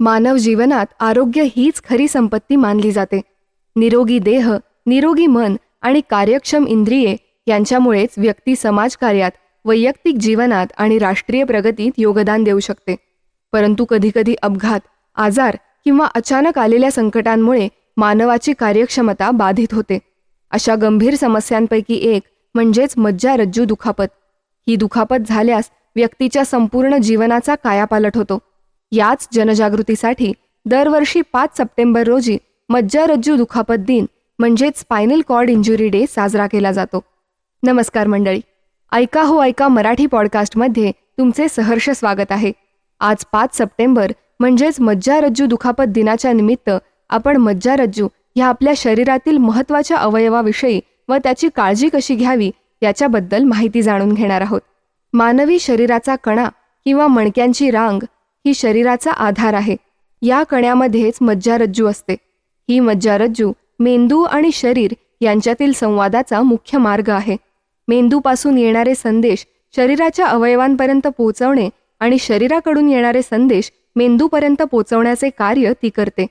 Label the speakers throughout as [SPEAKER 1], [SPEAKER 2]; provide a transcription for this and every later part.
[SPEAKER 1] मानव जीवनात आरोग्य हीच खरी संपत्ती मानली जाते. निरोगी देह निरोगी मन आणि कार्यक्षम इंद्रिये यांच्यामुळेच व्यक्ती समाजकार्यात वैयक्तिक जीवनात आणि राष्ट्रीय प्रगतीत योगदान देऊ शकते. परंतु कधीकधी अपघात आजार किंवा अचानक आलेल्या संकटांमुळे मानवाची कार्यक्षमता बाधित होते. अशा गंभीर समस्यांपैकी एक म्हणजेच मज्जारज्जू दुखापत. ही दुखापत झाल्यास व्यक्तीच्या संपूर्ण जीवनाचा कायापालट होतो. याच जनजागृतीसाठी दरवर्षी पाच सप्टेंबर रोजी मज्जारज्जू दुखापत दिन म्हणजेच स्पायनल कॉर्ड इंजुरी डे साजरा केला जातो. नमस्कार मंडळी. ऐका हो ऐका मराठी पॉडकास्टमध्ये तुमचे सहर्ष स्वागत आहे. आज पाच सप्टेंबर म्हणजेच मज्जारज्जू दुखापत दिनाच्या निमित्त आपण मज्जारज्जू ह्या आपल्या शरीरातील महत्त्वाच्या अवयवाविषयी व त्याची काळजी कशी घ्यावी याच्याबद्दल माहिती जाणून घेणार आहोत. मानवी शरीराचा कणा किंवा मणक्यांची रांग ही शरीराचा आधार आहे. या कण्यामध्येच मज्जारज्जू असते. ही मज्जारज्जू मेंदू आणि शरीर यांच्यातील संवादाचा मुख्य मार्ग आहे. मेंदूपासून येणारे संदेश शरीराच्या अवयवांपर्यंत पोहोचवणे आणि शरीराकडून येणारे संदेश मेंदूपर्यंत पोहोचवण्याचे कार्य ती करते.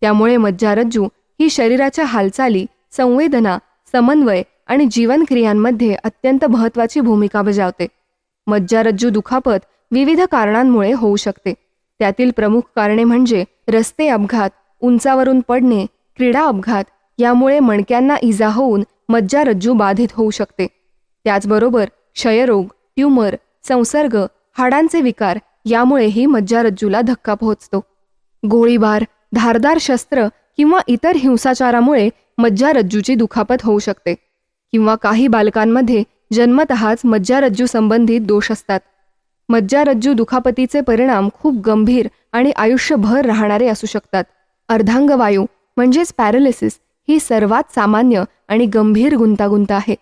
[SPEAKER 1] त्यामुळे मज्जारज्जू ही शरीराच्या हालचाली संवेदना समन्वय आणि जीवनक्रियांमध्ये अत्यंत महत्त्वाची भूमिका बजावते. मज्जारज्जू दुखापत विविध कारणांमुळे होऊ शकते. त्यातील प्रमुख कारणे म्हणजे रस्ते अपघात उंचावरून पडणे क्रीडा अपघात यामुळे मणक्यांना इजा होऊन मज्जारज्जू बाधित होऊ शकते. त्याचबरोबर क्षयरोग ट्यूमर संसर्ग हाडांचे विकार यामुळेही मज्जारज्जूला धक्का पोहोचतो. गोळीबार धारदार शस्त्र किंवा इतर हिंसाचारामुळे मज्जारज्जूची दुखापत होऊ शकते. किंवा काही बालकांमध्ये जन्मतःच मज्जारज्जू संबंधित दोष असतात. मज्जारज्जू दुखापतीचे परिणाम खूप गंभीर आणि आयुष्यभर राहणारे असू शकतात. अर्धांगवायू म्हणजेच पॅरालिसिस ही सर्वात सामान्य आणि गंभीर गुंतागुंत आहे.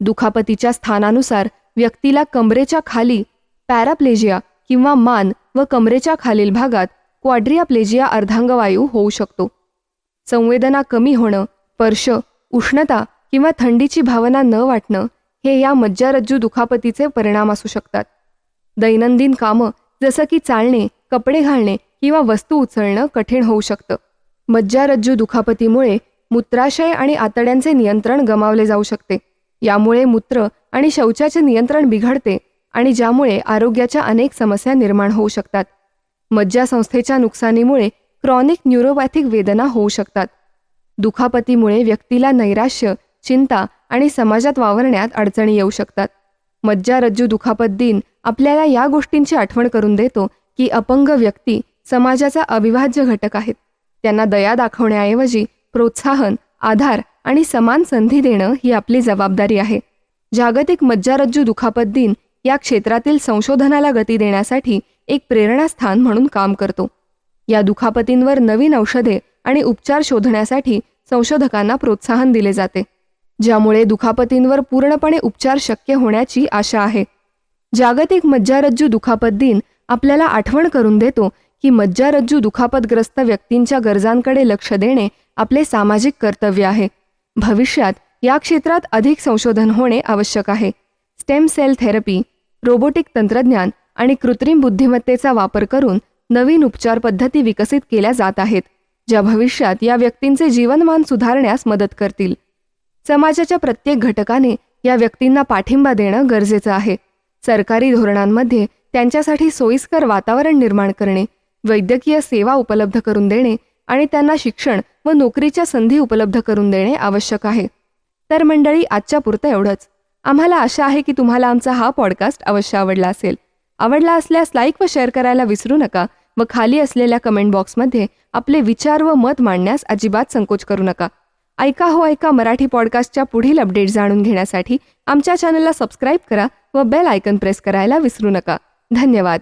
[SPEAKER 1] दुखापतीच्या स्थानानुसार व्यक्तीला कमरेच्या खाली पॅराप्लेजिया किंवा मान व कमरेच्या खालील भागात क्वाड्रियाप्लेजिया अर्धांगवायू होऊ शकतो. संवेदना कमी होणं स्पर्श उष्णता किंवा थंडीची भावना न वाटणं हे या मज्जारज्जू दुखापतीचे परिणाम असू शकतात. दैनंदिन कामं जसं की चालणे कपडे घालणे किंवा वस्तू उचलणं कठीण होऊ शकतं. मज्जारज्जू दुखापतीमुळे मूत्राशय आणि आतड्यांचे नियंत्रण गमावले जाऊ शकते. यामुळे मूत्र आणि शौचाचे नियंत्रण बिघडते आणि ज्यामुळे आरोग्याच्या अनेक समस्या निर्माण होऊ शकतात. मज्जासंस्थेच्या नुकसानीमुळे क्रॉनिक न्यूरोपॅथिक वेदना होऊ शकतात. दुखापतीमुळे व्यक्तीला नैराश्य चिंता आणि समाजात वावरण्यात अडचणी येऊ शकतात. मज्जारज्जू दुखापत दिन आपल्याला या गोष्टींची आठवण करून देतो की अपंग व्यक्ती समाजाचा अविभाज्य घटक आहेत. त्यांना दया दाखवण्याऐवजी प्रोत्साहन आधार आणि समान संधी देणं ही आपली जबाबदारी आहे. जागतिक मज्जारज्जू दुखापत दिन या क्षेत्रातील संशोधनाला गती देण्यासाठी एक प्रेरणास्थान म्हणून काम करतो. या दुखापतींवर नवीन औषधे आणि उपचार शोधण्यासाठी संशोधकांना प्रोत्साहन दिले जाते. ज्यामुळे दुखापतींवर पूर्णपणे उपचार शक्य होण्याची आशा आहे. जागतिक मज्जारज्जू दुखापत दिन आपल्याला आठवण करून देतो की मज्जारज्जू दुखापतग्रस्त व्यक्तींच्या गरजांकडे लक्ष देणे आपले सामाजिक कर्तव्य आहे. भविष्यात या क्षेत्रात अधिक संशोधन होणे आवश्यक आहे. स्टेम सेल थेरपी रोबोटिक तंत्रज्ञान आणि कृत्रिम बुद्धिमत्तेचा वापर करून नवीन उपचार पद्धती विकसित केल्या जात आहेत ज्या भविष्यात या व्यक्तींचे जीवनमान सुधारण्यास मदत करतील. समाजाच्या प्रत्येक घटकाने या व्यक्तींना पाठिंबा देणं गरजेचं आहे. सरकारी धोरणांमध्ये त्यांच्यासाठी सोयीस्कर वातावरण निर्माण करणे वैद्यकीय सेवा उपलब्ध करून देणे आणि त्यांना शिक्षण व नोकरीच्या संधी उपलब्ध करून देणे आवश्यक आहे. तर मंडळी आजच्या पुरतं एवढंच. आम्हाला आशा आहे की तुम्हाला आमचा हा पॉडकास्ट अवश्य आवडला असेल. आवडला असल्यास लाईक व शेअर करायला विसरू नका व खाली असलेल्या कमेंट बॉक्समध्ये आपले विचार व मत मांडण्यास अजिबात संकोच करू नका. ऐका हो ऐका मराठी पॉडकास्टच्या पुढील अपडेट जाणून घेण्यासाठी आमच्या चॅनलला सबस्क्राईब करा व बेल आयकन प्रेस करायला विसरू नका. धन्यवाद.